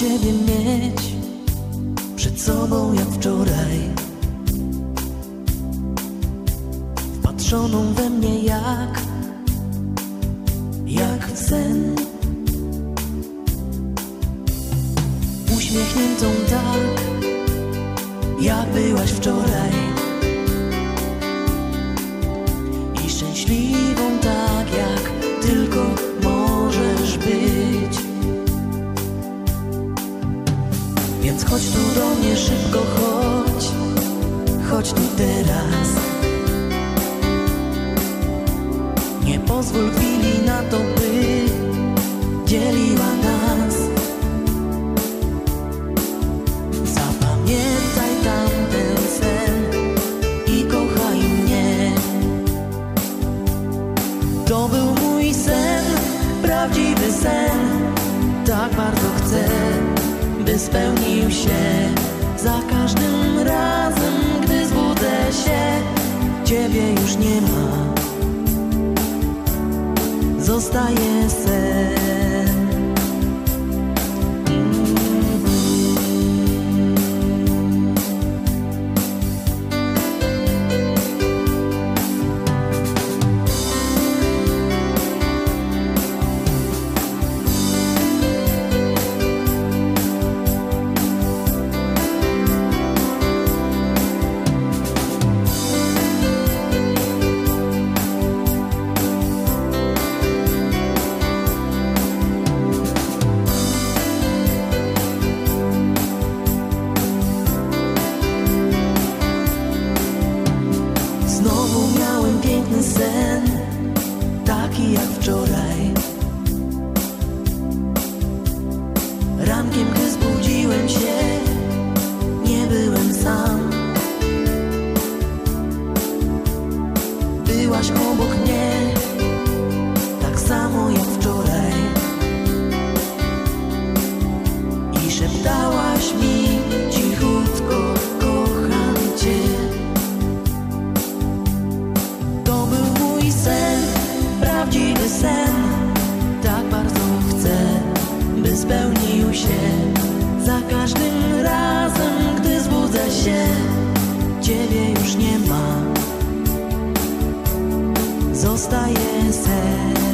Ciebie mieć przed sobą jak wczoraj. Wpatrzoną we mnie jak, jak sen. Uśmiechniętą tak, jak byłaś wczoraj. Więc chodź tu do mnie szybko, chodź, chodź tu teraz. Nie pozwól chwili na to, by dzieliła nas. Zapamiętaj tamten sen i kochaj mnie. To był mój sen, prawdziwy sen. Tak bardzo chcę, spełnił się. Za każdym razem, gdy zbudzę się, ciebie już nie ma. Zostaje sen. sen, taki jak wczoraj. Prawdziwy sen. Tak bardzo chcę, by spełnił się. Za każdym razem, gdy zbudzę się, ciebie już nie ma. Zostaje sen.